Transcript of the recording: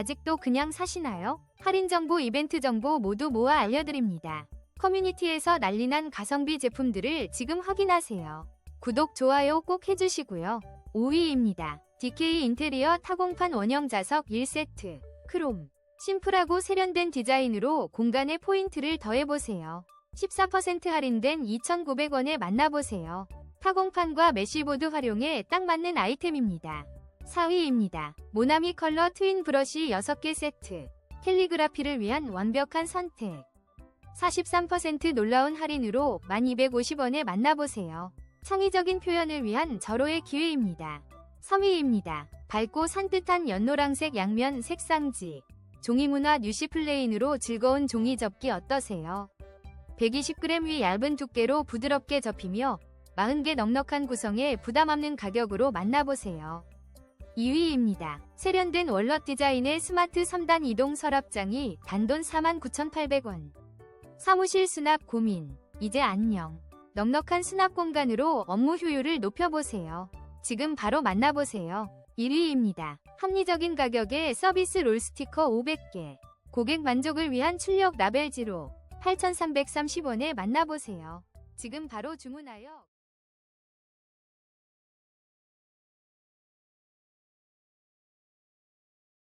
아직도 그냥 사시나요? 할인 정보, 이벤트 정보 모두 모아 알려드립니다. 커뮤니티에서 난리난 가성비 제품들을 지금 확인하세요. 구독, 좋아요 꼭 해주시고요. 5위입니다. DK 인테리어 타공판 원형 자석 1세트. 크롬. 심플하고 세련된 디자인으로 공간에 포인트를 더해보세요. 14% 할인된 2,900원에 만나보세요. 타공판과 메쉬보드 활용에 딱 맞는 아이템입니다. 4위입니다. 모나미 컬러 트윈 브러쉬 6개 세트. 캘리그라피를 위한 완벽한 선택. 43% 놀라운 할인으로 1250원에 만나보세요. 창의적인 표현을 위한 절호의 기회입니다. 3위입니다. 밝고 산뜻한 연노랑색 양면 색상지. 종이문화 뉴시 플레인으로 즐거운 종이 접기 어떠세요? 120g 위 얇은 두께로 부드럽게 접히며 40개 넉넉한 구성에 부담 없는 가격으로 만나보세요. 2위입니다. 세련된 월넛 디자인의 스마트 3단 이동 서랍장이 단돈 49,800원. 사무실 수납 고민. 이제 안녕. 넉넉한 수납 공간으로 업무 효율을 높여보세요. 지금 바로 만나보세요. 1위입니다. 합리적인 가격에 서비스 롤 스티커 500개. 고객 만족을 위한 출력 라벨지로 8,330원에 만나보세요. 지금 바로 주문하여